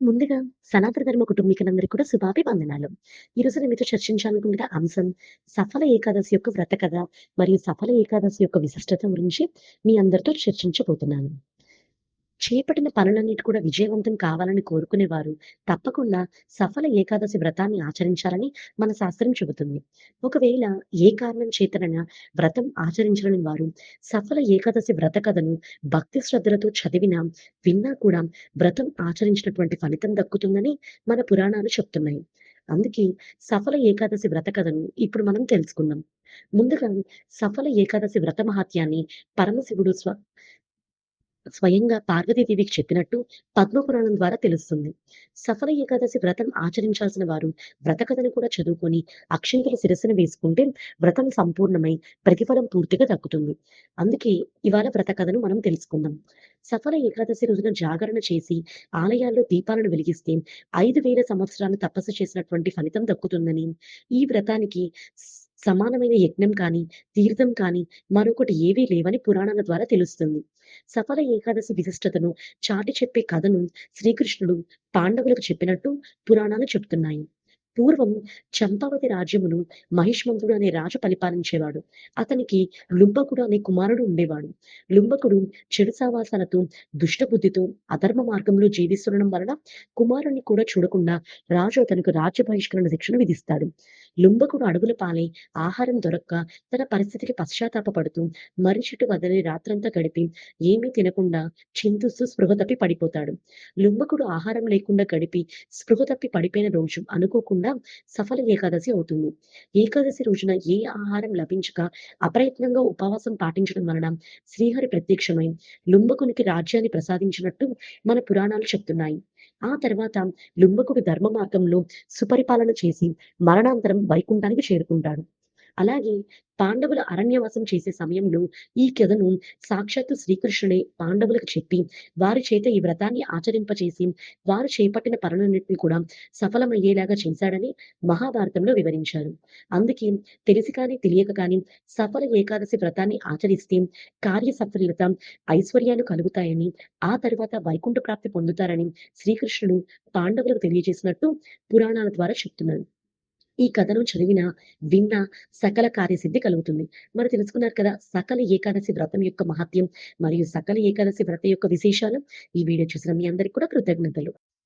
ముందుగా సనాతన ధర్మ కుటుంబీకులందరికీ కూడా శుభాభివందనాలు. ఈరోజు నేను మీతో చర్చించాలనుకున్న అంశం సఫల ఏకాదశి యొక్క వ్రత కథ మరియు సఫల ఏకాదశి యొక్క విశిష్టత గురించి మీ అందరితో చర్చించబోతున్నాను. చేపట్టిన పనులన్నిటి కూడా విజయవంతం కావాలని కోరుకునేవారు తప్పకుండా సఫల ఏకాదశి వ్రతాన్ని ఆచరించాలని మన శాస్త్రం చెబుతుంది. ఒకవేళ ఏ కారణం చేతనైనా వ్రతం ఆచరించలేని వారు సఫల ఏకాదశి వ్రత కథను భక్తి శ్రద్ధలతో చదివినా, విన్నా కూడా వ్రతం ఆచరించినటువంటి ఫలితం దక్కుతుందని మన పురాణాలు చెప్తున్నాయి. అందుకే సఫల ఏకాదశి వ్రత కథను ఇప్పుడు మనం తెలుసుకుందాం. ముందుగా సఫల ఏకాదశి వ్రత మహాత్యాన్ని పరమశివుడు స్వ స్వయంగా పార్వతీదేవికి చెప్పినట్టు పద్మపురాణం ద్వారా తెలుస్తుంది. సఫల ఏకాదశి వ్రతం ఆచరించాల్సిన వారు వ్రత కథను కూడా చదువుకొని అక్షింతలు శిరస్సున వేసుకుంటే వ్రతం సంపూర్ణమై ప్రతిఫలం పూర్తిగా దక్కుతుంది. అందుకే ఇవాళ వ్రత కథను మనం తెలుసుకుందాం. సఫల ఏకాదశి రోజున జాగరణ చేసి ఆలయాల్లో దీపాలను వెలిగిస్తే ఐదు వేల సంవత్సరాలు తపస్సు చేసినటువంటి ఫలితం దక్కుతుందని, ఈ వ్రతానికి సమానమైన యజ్ఞం కానీ, తీర్థం కానీ మరొకటి ఏవీ లేవని పురాణాల ద్వారా తెలుస్తుంది. సఫల ఏకాదశి విశిష్టతను చాటి చెప్పే కథను శ్రీకృష్ణుడు పాండవులకు చెప్పినట్టు పురాణాలు చెప్తున్నాయి. పూర్వం చంపావతి రాజ్యమును మహిష్మంతుడు అనే రాజు పరిపాలించేవాడు. అతనికి లుంబకుడు అనే కుమారుడు ఉండేవాడు. లుంబకుడు చెడు సావాసాలతో, దుష్టబుద్ధితో, అధర్మ మార్గంలో జీవిస్తుండడం వలన కుమారుణ్ణి కూడా చూడకుండా రాజు అతనికి రాజ్య బహిష్కరణ శిక్షను విధిస్తాడు. లుంబకుడు అడుగులు పాలై ఆహారం దొరక్క తన పరిస్థితికి పశ్చాత్తాప పడుతూ చెట్టు వదిలి రాత్రంతా గడిపి ఏమీ తినకుండా చింతిస్తూ స్పృహ తప్పి పడిపోతాడు. లుంబకుడు ఆహారం లేకుండా గడిపి స్పృహ తప్పి పడిపోయిన రోజు అనుకోకుండా సఫల ఏకాదశి అవుతుంది. ఏకాదశి రోజున ఏ ఆహారం లభించక అప్రయత్నంగా ఉపవాసం పాటించడం వలన శ్రీహరి ప్రత్యక్షమై లుంబకునికి రాజ్యాన్ని ప్రసాదించినట్టు మన పురాణాలు చెప్తున్నాయి. ఆ తర్వాత లుంబకుడు ధర్మ మార్గంలో సుపరిపాలన చేసి మరణాంతరం వైకుంఠానికి చేరుకుంటాడు. అలాగే పాండవులు అరణ్యవాసం చేసే సమయంలో ఈ కథను సాక్షాత్తు శ్రీకృష్ణుడే పాండవులకు చెప్పి, వారి చేత ఈ వ్రతాన్ని ఆచరింపచేసి, వారు చేపట్టిన పనులన్నింటినీ కూడా సఫలమయ్యేలాగా చేశాడని మహాభారతంలో వివరించారు. అందుకే తెలిసి కానీ, తెలియక కానీ సఫల ఏకాదశి వ్రతాన్ని ఆచరిస్తే కార్య సఫలత, ఐశ్వర్యాలు కలుగుతాయని, ఆ తరువాత వైకుంఠ ప్రాప్తి పొందుతారని శ్రీకృష్ణుడు పాండవులకు తెలియజేసినట్టు పురాణాల ద్వారా చెప్తున్నారు. ఈ కథను చదివిన విన్న సకల కార్యసిద్ధి కలుగుతుంది. మరి తెలుసుకున్నారు కదా! సకల ఏకాదశి వ్రతం యొక్క మహత్యం మరియు సకల ఏకాదశి వ్రత యొక్క విశేషాలు. ఈ వీడియో చూసిన మీ అందరికి కూడా కృతజ్ఞతలు.